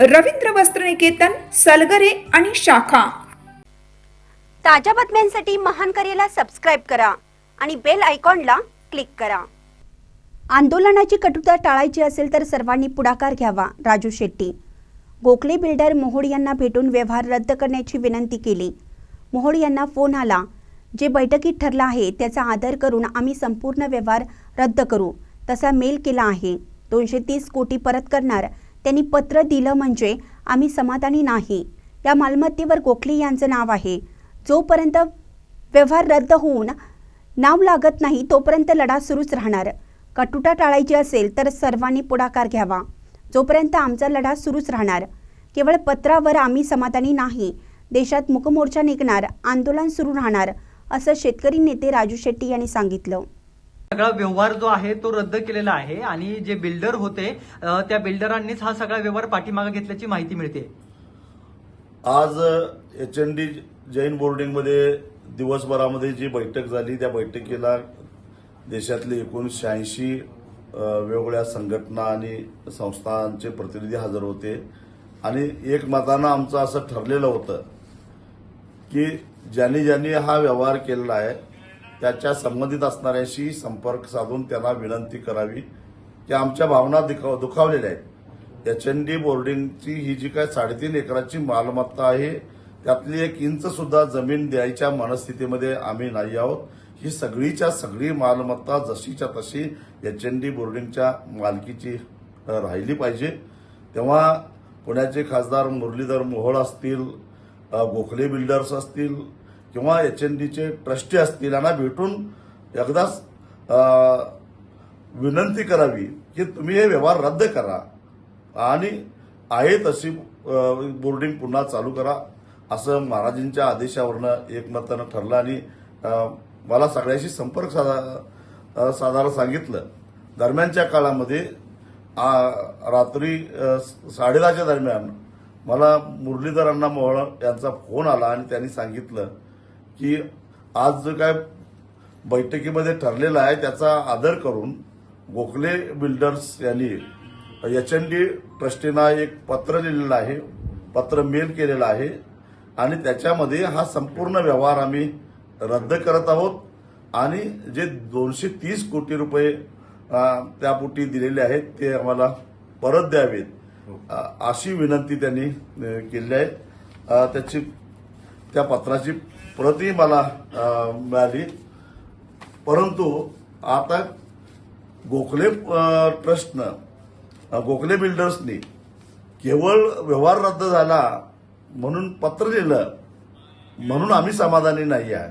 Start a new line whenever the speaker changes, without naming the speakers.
रवींद्र वस्त्रनिकेतन सलगरे आणि शाखा.
ताज्या बातम्यांसाठी महान करेला सबस्क्राईब करा आणि बेल आयकॉनला क्लिक करा. आंदोलनाची कटुता टाळायची असेल तर सर्वांनी पुढाकार घ्यावा राजू शेट्टी. गोखले बिल्डर मोहोड यांना भेटून व्यवहार रद्द करण्याची विनंती केली. मोहोड यांना फोन आला जे बैठकीत ठरलं आहे त्याचा आदर करून आम्ही संपूर्ण व्यवहार रद्द करू. तसा मेल केला आहे. दोनशे तीस कोटी परत करणार त्यांनी पत्र दिलं म्हणजे आम्ही समाधानी नाही. या मालमत्तेवर गोखले यांचं नाव आहे. जोपर्यंत व्यवहार रद्द होऊन नाव लागत नाही तोपर्यंत लढा सुरूच राहणार. कटुटा टाळायची असेल तर सर्वांनी पुढाकार घ्यावा. जोपर्यंत आमचा लढा सुरूच राहणार. केवळ पत्रावर आम्ही समाधानी नाही. देशात मुकमोर्चा निघणार. आंदोलन सुरू राहणार असं शेतकरी नेते राजू शेट्टी यांनी सांगितलं.
सगळा व्यवहार जो आहे तो रद्द केलेला आहे आणि जे बिल्डर होते त्या बिल्डरांनीच हा सगळा व्यवहार पाठीमागे घेतल्याची माहिती मिळते.
आज एच एन डी जैन बोर्डिंगमध्ये दिवसभरामध्ये जी बैठक झाली त्या बैठकीला देशातले एकूण शहाऐंशी वेगवेगळ्या संघटना आणि संस्थांचे प्रतिनिधी हजर होते. आणि एकमतानं आमचं असं ठरलेलं होतं की ज्यांनी ज्यांनी हा व्यवहार केलेला आहे त्याच्या संबंधित असणाऱ्याशी संपर्क साधून त्यांना विनंती करावी. की आमच्या भावना दुखावलेल्या आहेत. एच एन डी बोर्डिंगची ही जी काय साडेतीन एकराची मालमत्ता आहे त्यातली एक इंच सुद्धा जमीन द्यायच्या मनस्थितीमध्ये आम्ही नाही आहोत. ही सगळीच्या सगळी मालमत्ता जशीच्या तशी एच एन डी बोर्डिंगच्या मालकीची राहिली पाहिजे. तेव्हा पुण्याचे खासदार मुरलीधर मोहोळ असतील गोखले बिल्डर्स असतील किंवा एच एन डीचे ट्रस्टी असतील यांना भेटून एकदाच विनंती करावी की तुम्ही हे व्यवहार रद्द करा. आणि आहे तशी बोर्डिंग पुन्हा चालू करा असं महाराजांच्या आदेशावरनं एकमतानं ठरलं आणि मला सगळ्याशी संपर्क साधा साधायला सांगितलं. दरम्यानच्या काळामध्ये रात्री साडेदहाच्या दरम्यान मला मुरलीधर अण्णा मोहोळ यांचा फोन आला आणि त्यांनी सांगितलं की आज जो काय बैठकीमध्ये ठरलेला आहे त्याचा आदर करून गोखले बिल्डर्स यांनी एच एन डी ट्रस्टीना एक पत्र लिहिलेलं आहे पत्र मेल केलेलं आहे आणि त्याच्यामध्ये हा संपूर्ण व्यवहार आम्ही रद्द करत आहोत आणि जे दोनशे तीस कोटी रुपये त्यापोटी दिलेले आहेत ते आम्हाला परत द्यावेत. अशी विनंती त्यांनी केली आहे. त्याची त्या पत्राची प्रती मला मिळाली. परंतु आता गोखले ट्रस्टनं गोखले बिल्डर्सनी केवळ व्यवहार रद्द झाला म्हणून पत्र लिहिलं म्हणून आम्ही समाधानी नाही आहे.